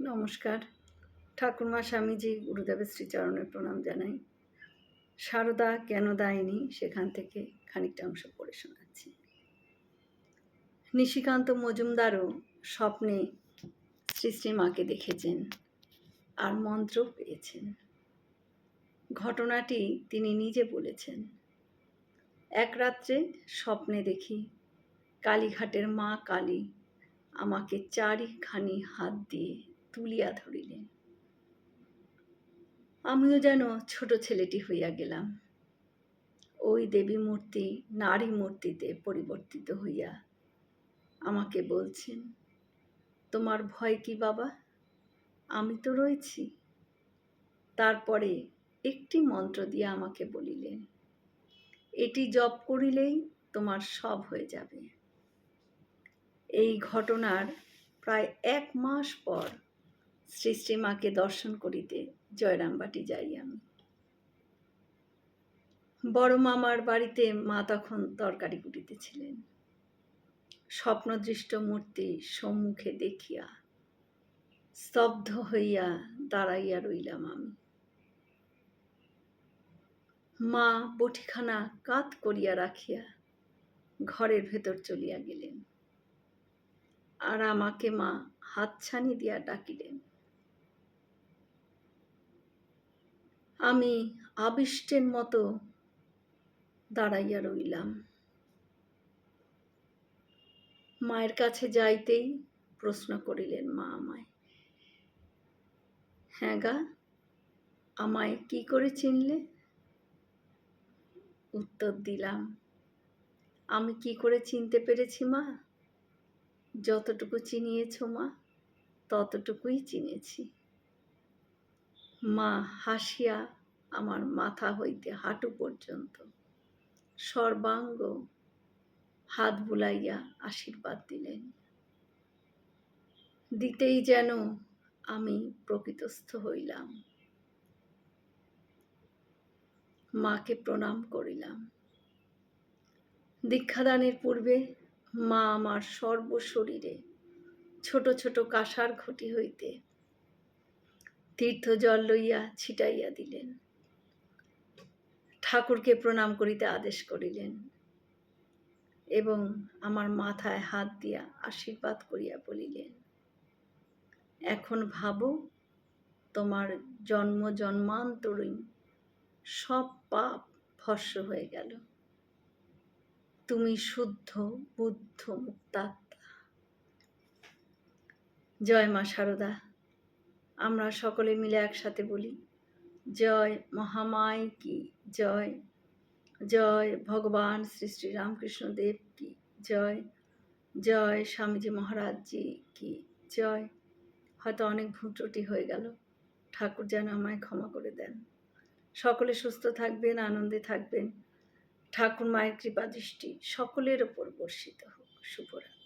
নমস্কার। ঠাকুরমা স্বামীজি গুরুদেবের শ্রীচরণে প্রণাম জানাই। সারদা কেন দায়নি? সেখান থেকে খানিকটা অংশ পড়ে শোনাচ্ছি। নিশিকান্ত মজুমদারও স্বপ্নে শ্রী শ্রী মাকে দেখেছেন আর মন্ত্র পেয়েছেন। ঘটনাটি তিনি নিজে বলেছেন। এক রাত্রে স্বপ্নে দেখি কালীঘাটের মা কালী আমাকে চারিখানি হাত দিয়ে তুলিয়া ধরিলেন আমিও যেন ছোট ছেলেটি হইয়া গেলাম। ওই দেবী মূর্তি নারী মূর্তিতে পরিবর্তিত হইয়া আমাকে বলছেন, তোমার ভয় কি বাবা? আমি তো রয়েছি। তারপরে একটি মন্ত্র দিয়ে আমাকে বলিলেন, এটি জপ করিলেই তোমার সব হয়ে যাবে। এই ঘটনার প্রায় এক মাস পর শ্রী শ্রী মাকে দর্শন করিতে জয়রামবাটি যাই আমি। বড় মামার বাড়িতে মা তখন তরকারি কুটিতেছিলেন। স্বপ্নদৃষ্ট মূর্তি সম্মুখে দেখিয়া স্তব্ধ হইয়া দাঁড়াইয়া রইলাম আমি। মা বটিখানা কাত করিয়া রাখিয়া ঘরের ভেতর চলিয়া গেলেন। আর আমাকে মা হাতছানি দিয়া ডাকিলেন। আমি আবিষ্টের মতো দাঁড়াইয়া রইলাম। মায়ের কাছে যাইতেই প্রশ্ন করিলেন, মা আমায় হ্যাঁ গা, আমায় কি করে চিনলে? উত্তর দিলাম, আমি কি করে চিনতে পেরেছি মা? যতটুকু চিনিয়েছ মা, ততটুকুই চিনেছি। মা হাসিয়া আমার মাথা হইতে হাঁটু পর্যন্ত। সর্বাঙ্গ হাত বুলাইয়া আশীর্বাদ দিলেন। দিতেই যেন আমি প্রকৃতস্থ হইলাম। মাকে প্রণাম করিলাম। দীক্ষাদানের পূর্বে মা আমার সর্বশরীরে ছোট ছোট কাঁসার ঘটি হইতে তীর্থ জল লইয়া ছিটাইয়া দিলেন। ঠাকুরকে প্রণাম করিতে আদেশ করিলেন এবং আমার মাথায় হাত দিয়া আশীর্বাদ করিয়া বলিলেন, এখন ভাবো, তোমার জন্ম জন্মান্তরীণ সব পাপ ভস্য হয়ে গেল। তুমি শুদ্ধ, বুদ্ধ, মুক্তাত্মা। জয় মা শারদা আমরা সকলে মিলে একসাথে বলি, জয় মহামায় কি, জয় জয় ভগবান শ্রী শ্রী রামকৃষ্ণ দেব কি, জয় জয় স্বামীজি মহারাজজি কি, জয়। হয়তো অনেক ভুল হয়ে গেল, ঠাকুর যেন আমায় ক্ষমা করে দেন। সকলে সুস্থ থাকবেন, আনন্দে থাকবেন। ঠাকুর মায়ের কৃপা দৃষ্টি সকলের ওপর বর্ষিত হোক। শুভরাত্রি।